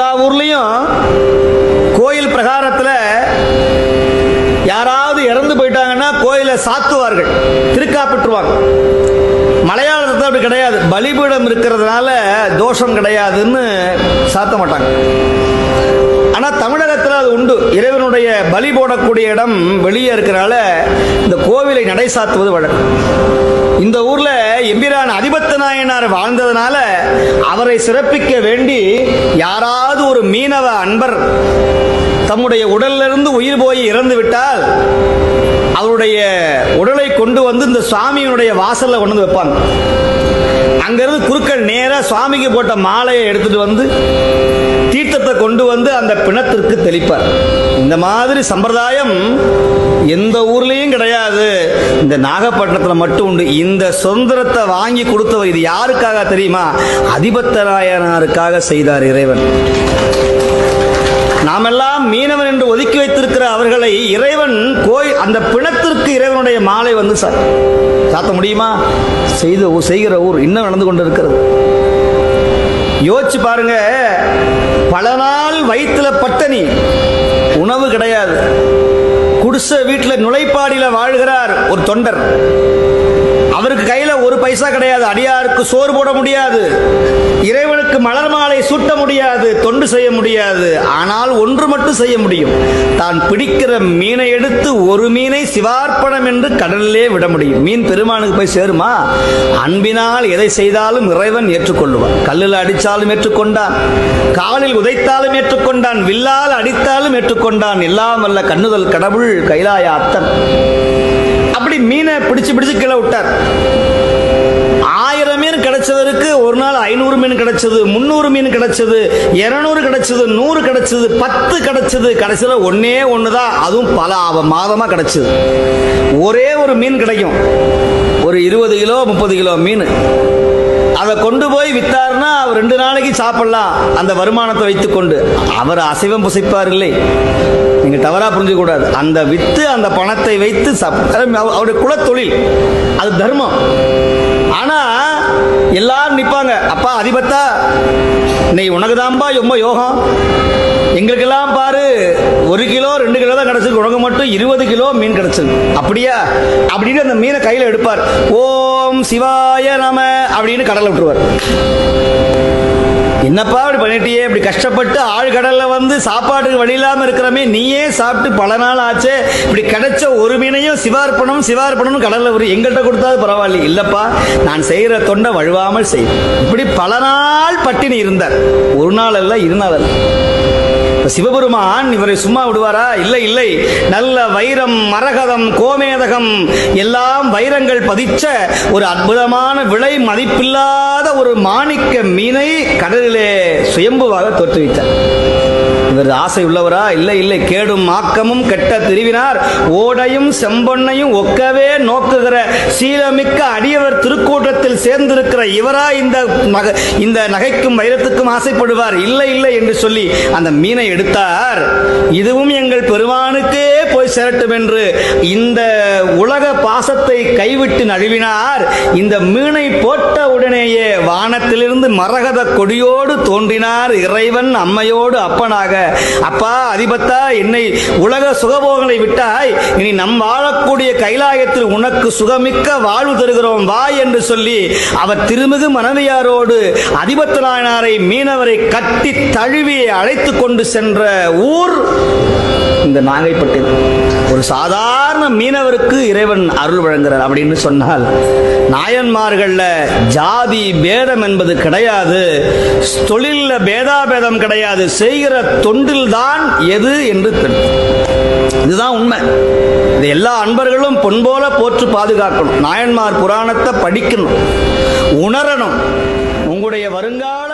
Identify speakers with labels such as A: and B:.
A: எல்லா ஊர்லேயும் கோயில் பிரகாரத்தில் யாராவது இறந்து போயிட்டாங்கன்னா கோயிலை சாத்துவார்கள் திருக்காப்பிட்டுருவாங்க மலையாளத்தில் அப்படி கிடையாது. பலிபீடம் இருக்கிறதுனால தோஷம் கிடையாதுன்னு சாத்த மாட்டாங்க. ஆனால் தமிழகத்தில் அது உண்டு. இறைவனுடைய பலி போடக்கூடிய இடம் வெளியே இருக்கிறனால இந்த கோவிலை நடை சாத்துவது வழக்கம். இந்த ஊர்ல எம்பிரான் அதிபத்த நாயனார் வாழ்ந்ததுனால அவரை சிறப்பிக்க வேண்டி யாராவது ஒரு மீனவ அன்பர் தம்முடைய உடலிலிருந்து உயிர் போய் இறந்து விட்டால் அவருடைய உடலை கொண்டு வந்து இந்த சுவாமியினுடைய வாசல்ல கொண்டு வந்து வைப்பாங்க. அங்கிருந்து குருக்கள் நேராக சுவாமிக்கு போட்ட மாலையை எடுத்துட்டு வந்து தீர்த்தத்தை கொண்டு வந்து அந்த பிணத்திற்கு தெளிப்பார். இந்த மாதிரி சம்பிரதாயம் இந்த நாகப்பட்டினத்தில் மட்டும் உண்டு. இந்த சுதந்திரத்தை வாங்கி கொடுத்தவர் இது யாருக்காக தெரியுமா? அதிபத்தராயனாருக்காக செய்தார் இறைவன். நாமெல்லாம் மீனவன் என்று ஒதுக்கி வைத்திருக்கிற அவர்களை இறைவன் கோய் அந்த பிணத்திற்கு இறைவனுடைய மாலை வந்து சார் சாத்த முடியுமா? செய்த செய்கிற ஊர் இன்னும் நடந்து கொண்டிருக்கிறது. யோசிச்சு பாருங்க பல நாள் வயிற்றுல பட்டணி உணவு கிடையாது. குடிசை வீட்டில் நுழைப்பாடியில் வாழ்கிறார் ஒரு தொண்டர். அவருக்கு கையில் பைசா கிடையாது அடியாருக்கு சோறு போட முடியாது இறைவனுக்கு மலர் மாலை சூட்ட முடியாது தொண்டு செய்ய முடியாது ஆனால் ஒன்று மட்டும் செய்ய முடியும். தான் பிடிக்கிற மீனை எடுத்து ஒரு மீனை சிவார்ப்பணம் என்று கடலிலே விட முடியும். மீன் பெருமானுக்கு போய் சேருமா? அன்பினால் எதை செய்தாலும் இறைவன் ஏற்றுக்கொள்ளுவான். கல்லில் அடித்தாலும் ஏற்றுக்கொண்டான் காலில் உதைத்தாலும் ஏற்றுக்கொண்டான் வில்லால் அடித்தாலும் ஏற்றுக்கொண்டான். எல்லாம் வல்ல கண்ணுதல் கடவுள் கைலாய அத்தன். அப்படி மீனை பிடிச்சு பிடிச்சு கீழே விட்டார். மீன் கிடைச்சவருக்கு ஒரு நாள் ஐநூறு மீன் கிடைச்சது முந்நூறு மீன் கிடைச்சது இரநூறு கிடைச்சது நூறு கிடைச்சது பத்து கிடைச்சது. கடைசியில் ஒன்னே ஒன்று தான் அதுவும் பல அவ- மாதமா கிடைச்சது. ஒரே ஒரு மீன் கிடைக்கும். ஒரு இருபது கிலோ முப்பது கிலோ மீன். அதை கொண்டு போய் வித்தார்னா அவர் ரெண்டு நாளைக்கு சாப்பிடலாம். அந்த வருமானத்தை வைத்துக்கொண்டு. அவர் அசைவம் புசைப்பார் இல்லை. நீங்க தவறா புரிஞ்சுக்க கூடாது அந்த வித்து அந்த பணத்தை வைத்து அவருடைய குலத்தொழில். அது தர்மம். ஆனா எல்லாரும் நிப்பாங்க. அப்பா அதிபத்தா நீ உனக்குதான்பா ரொம்ப யோகம். எங்களுக்கெல்லாம் பாரு ஒரு கிலோ ரெண்டு கிலோ தான் கிடச்சிருக்கு. உனக்கு மட்டும் இருபது கிலோ மீன் கிடைச்சது அப்படியா? அப்படின்னு அந்த மீனை கையில எடுப்பார். ஓம் சிவாய நம அப்படின்னு கடலை விட்டுருவார். என்னப்பா இப்படி பண்ணிட்டியே? இப்படி கஷ்டப்பட்டு ஆழ்கடல்ல வந்து சாப்பாட்டுக்கு வழி இல்லாம இருக்கிறமே நீயே சாப்பிட்டு பல நாள் ஆச்சே. இப்படி கிடைச்ச ஒரு மீனையும் சிவார்ப்பணம் சிவார்ப்பணம் கடல்ல ஒரு எங்கள்கிட்ட கொடுத்தாது பரவாயில்ல. இல்லப்பா நான் செய்யற தொண்டை வழுவாமல் செய். இப்படி பல நாள் பட்டினி இருந்தார் ஒரு நாள் அல்ல இரு நாள் அல்ல. சிவபெருமான் இவரை சும்மா விடுவாரா? இல்லை இல்லை. நல்ல வைரம் மரகதம் கோமேதகம் எல்லாம் வைரங்கள் பதிச்ச ஒரு அற்புதமான விலை மதிப்பில்லாத ஒரு மாணிக்க மீனை கடலிலே சுயம்புவாக தோற்றுவித்தார். இவர் ஆசை உள்ளவரா? இல்லை இல்லை. கேடும் ஆக்கமும் கெட்ட திருவினார். ஓடையும் செம்பொன்னையும் ஒக்கவே நோக்குகிற சீலமிக்க அடியவர் திருக்கூட்டத்தில் சேர்ந்திருக்கிற இவரா இந்த இந்த நகைக்கும் வைரத்துக்கும் ஆசைப்படுவார்? இல்லை இல்லை என்று சொல்லி அந்த மீனை எடுத்தார். இதுவும் எங்கள் பெருமானுக்கு போய் சேரட்டும் என்று இந்த உலக பாசத்தை கைவிட்டு நழுவினார். இந்த மீனை போட்ட உடனேயே வானத்திலிருந்து மரகத கொடியோடு தோன்றினார் இறைவன் அம்மையோடு அப்பனாக. அப்பா அதிபத்தா என்னை உலக சுகபோகங்களை விட்டாய். இனி நம் வாழக்கூடிய கைலாயத்தில் உனக்கு சுகமிக்க வாழ்வு தருகிறோம் வா என்று சொல்லி அவர் திருமிகு மனைவியாரோடு அதிபத்த நாயனாரை மீனவரை கட்டி தழுவி அழைத்து கொண்டு சென்ற ஊர் இந்த நாகைப்பட்டினம். ஒரு சாதாரண மீனவருக்கு இறைவன் அருள் வழங்குறார் அப்படின்னு சொன்னால் நாயன்மார்கள்ல ஜாதி பேதம் என்பது கிடையாது தொழில்ல பேதாபேதம் கிடையாது செய்கிற தொண்டில் தான் எது என்று இதுதான் உண்மை. இது எல்லா அன்பர்களும் பொன்போல போற்று பாதுகாக்கணும். நாயன்மார் புராணத்தை படிக்கணும் உணரணும். உங்களுடைய வருங்கால